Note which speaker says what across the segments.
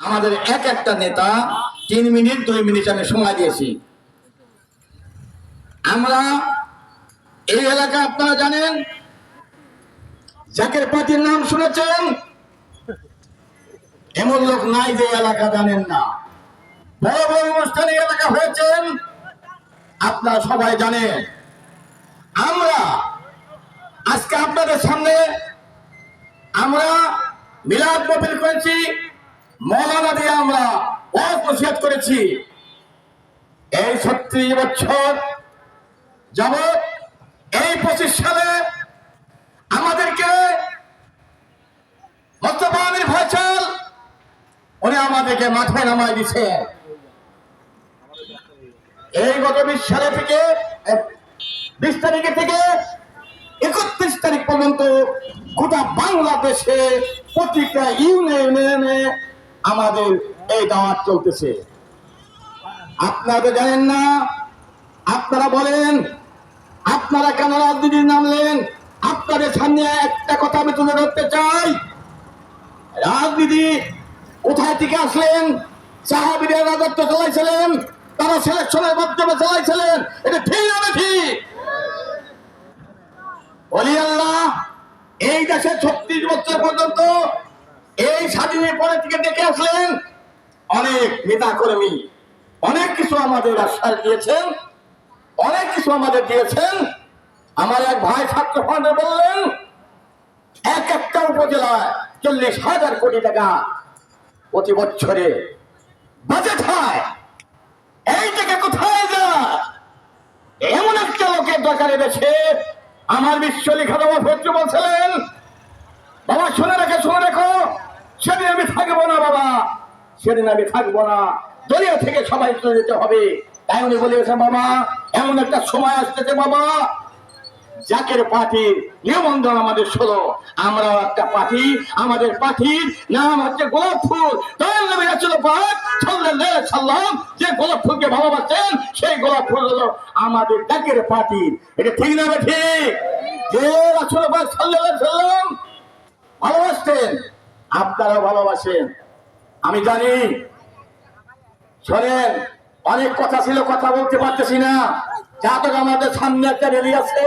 Speaker 1: আমাদের এক একটা নেতা তিন মিনিট, দুই মিনিট আমি সময় দিয়েছি। আমরা এই এলাকা আপনারা জানেন, জাকের পার্টির নাম শুনেছেন? এমন লোক নাই যে এলাকা জানেন না। বড় বড় অনুষ্ঠানে এলাকা হয়েছেন, আপনারা সবাই জানেন। আমরা আজকে আপনাদের সামনে আমরা মিলাদ মফিল করেছি। মৌলানা দিয়ে আমরা অপসিয়াত করেছি। এই ছত্রিশ বছর যাবৎ এই পঁচিশ সালে আমাদেরকে মোস্তফা আমির ফয়সাল, উনি আমাদেরকে মাথায় নামায় দিছে। এই গত বিশ সালে থেকে, বিশ তারিখে থেকে একত্রিশ তারিখ পর্যন্ত গোটা বাংলাদেশে প্রতিটা ইউনিয়নে আমাদের এই দাওয়াত চলতেছে। আপনারা জানেন না? আপনারা বলেন, আপনারা কেন রাজনীতি নামলেন? আপনাদের সামনে একটা কথা আমি তুলে ধরতে চাই। রাজনীতি কোথায় থেকে আসলেন? সাহাবিরা রাজত্ব চালাইছিলেন? তারা সিলেকশনের মাধ্যমে চালাইছিলেন? এটা ঠিক না ঠিক বলি আল্লাহ, এই দেশে ছত্রিশ বছর পর্যন্ত এই স্বাধীনের পরে থেকে দেখে আসলেন অনেক নেতা কর্মী অনেক কিছু আমাদের আশ্বাস দিয়েছেন, অনেক কিছু আমাদের দিয়েছেন। আমার এক ভাই ছাত্র ফান্ডে বললেন, এক একটা উপজেলায় চল্লিশ হাজার কোটি টাকা প্রতি বছরে বাজেট হয়। এই টাকা কোথায় যায়? এমন একটা লোকের দরকার দেশে আমার বিশ্ব লেখা বাবা ফেত্র বলছিলেন, বাবা, শুনে রেখে, শুনে রেখো। সেদিন আমি থাকব না, বাবা। সেদিন আমি থাকব না। দলীয় থেকে সবাই চলে যেতে হবে। তাই উনি বলেছেন, বাবা, এমন একটা সময় আসতেছে, বাবা। জাকের পার্টির নিবন্ধন আমাদের ষোলো। আমরাও একটা পার্টি, আমাদের পার্টির নাম হচ্ছে গোলাপ ফুল। সাল্লাম যে গোলাপ ফুলকে ভালোবাসেন সেই গোলাপ ফুল হলো আমাদের জাকের পার্টির এটা ঠিক না ঠিক? যে রাসুল সাল্লাম ভালোবাসতেন আপনারাও ভালোবাসেন। আমি জানি, শোনেন, অনেক কথা ছিল, কথা বলতে পারতেছি না। যা তো আমাদের সামনে একটা রেলি আছে।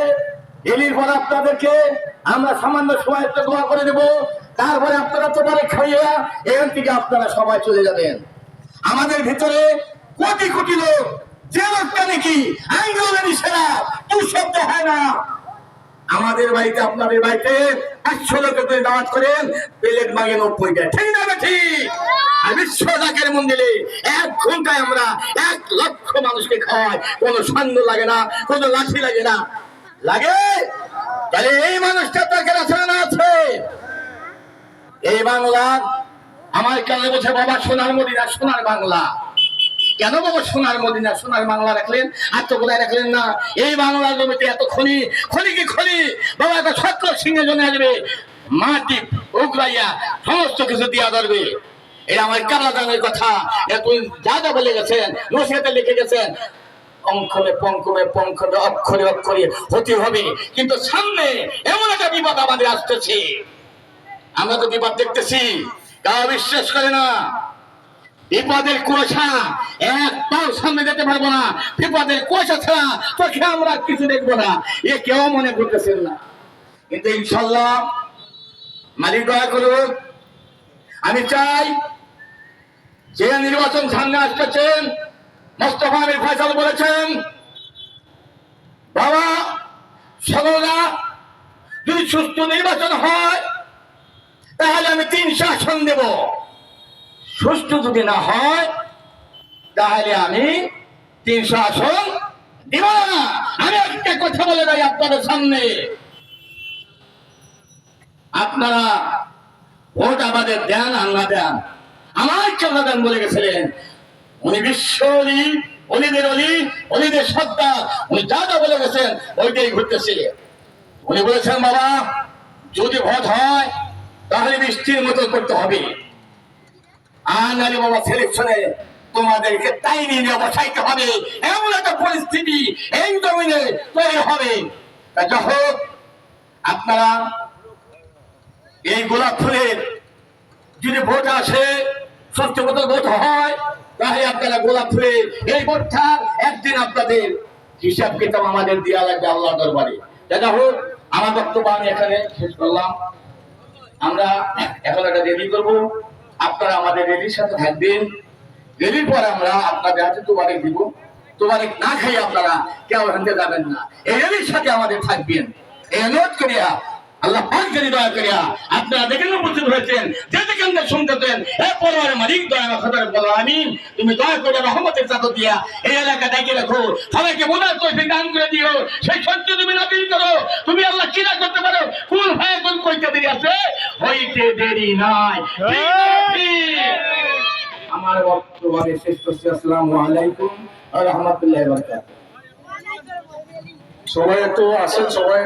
Speaker 1: রেলির পর আপনাদেরকে আমরা সামান্য সময় একটা দোয়া করে দেব। তারপরে আপনারা তো পরে খাইয়া এখান থেকে আপনারা সবাই চলে যাবেন। আমাদের ভিতরে কোটি কোটি লোক, যে লোকটা নাকি আন্দোলনের সেরা কেউ সব দেখায় না। আমাদের বাড়িতে, আপনাদের বাড়িতে একশো লোকের করে দাওয়াত করেন, প্লেট মাগে নব্বইটা ঠিক না ঠিক বিশ্ব মন্দিরে এক ঘন্টায় আমরা এক লক্ষ মানুষকে খাওয়াই। কোনো সন্দ লাগে না, কোনো লাঠি লাগে না। লাগে? তাহলে এই মানুষটার দরকার আছে না আছে? এই বাংলা আমার কানে বসে বাবা সোনার মদিনা, সোনার বাংলা। কেন বাবা সোনার মদিনা, সোনার বাংলা রাখলেন? আর তো কোথায় রাখলেন না? এই বাংলার জমিতে এত খনি খনি কি খনি? বাবা এত ছত্র সিংহে জমে আসবে। মাটি উগলাইয়া সমস্ত কিছু দিয়া ধরবে। এটা আমার কারাদানের কথা। তুই যা যা বলে গেছেন, নসিহাতে লিখে গেছেন। অঙ্কমে পঙ্কমে পঙ্কমে অক্ষরে অক্ষরে হতে হবে। কিন্তু সামনে এমন একটা বিপদ আমাদের আসতেছে। আমরা তো বিপদ দেখতেছি। কারা বিশ্বাস করে না। বিপদের কুয়াশা এক পাও সামনে যেতে পারব না। বিপদের কুয়াশা ছাড়া চোখে আমরা কিছু দেখব না। এ কেউ মনে করতেছেন না। কিন্তু ইনশাল্লাহ, মালিক দয়া করুক আমি চাই যে নির্বাচন সামনে আসতেছেন, মোস্তফা আমির ফয়সাল বলেছেন, বাবা সকলরা যদি সুস্থ নির্বাচন হয়, তাহলে আমি তিনশো আসন দেব। সুষ্ঠু যদি না হয়, তাহলে আমি তিনশো আসন দিব না। আমি একটা কথা বলে যাই আপনাদের সামনে। আপনারা ভোট আমাদের দেন আল্লাহ দেন? আমার চাল্লা দেন বলে গেছিলেন, উনি বিশ্ব অলি, অলিদের অলি, অলিদের সত্তা উনি যা যা বলে গেছেন, ওইটাই ঘুরতেছে উনি বলেছেন, বাবা, যদি ভোট হয়, তাহলে বৃষ্টির মতো করতে হবে। আর নারী বাবা তোমাদেরকে তাই নিয়ে বসাইতে হবে। এমন একটা পরিস্থিতি এই জমিনে তৈরি হবে। আপনারা এই গোলাপ ফুলের যদি ভোট আসে ভোট হয়, তাহলে আপনারা গোলাপ ফুলে এই একদিন আপনাদের হিসাব কিতাব আমাদের দেওয়া লাগবে আল্লাহ দরবারে। দেখা হোক, আমার বক্তব্য আমি এখানে শেষ করলাম। আমরা এখন একটা রেলি করব। আপনারা আমাদের রেলির সাথে থাকবেন। রেলির পর আমরা আপনাদের হাতে তোবারে দিব। তোবারে না খাই আপনারা কেউ হানতে যাবেন না। এই রেলির সাথে আমাদের থাকবেন। এই অনুরোধ করিয়া আল্লাহ দয়া করিয়া আপনারা দেখেন উপস্থিত হয়েছেন, যে শুনতেছেন এ পরিবারের মালিক, দয়া বলো আমিন। তুমি দয়া করে রহমতের দিয়া এই এলাকা রাখো। সবাইকে দান করে দিও। সেই সত্য তুমি করো। তুমি আল্লাহ করতে পারো। হয়ে কোন কইতে দেরি আছে। হইতে দেরি নাই। আমার বক্তব্য আমি শেষ করছি। আসসালামু আলাইকুম
Speaker 2: সবাই একটু আসেন, সবাই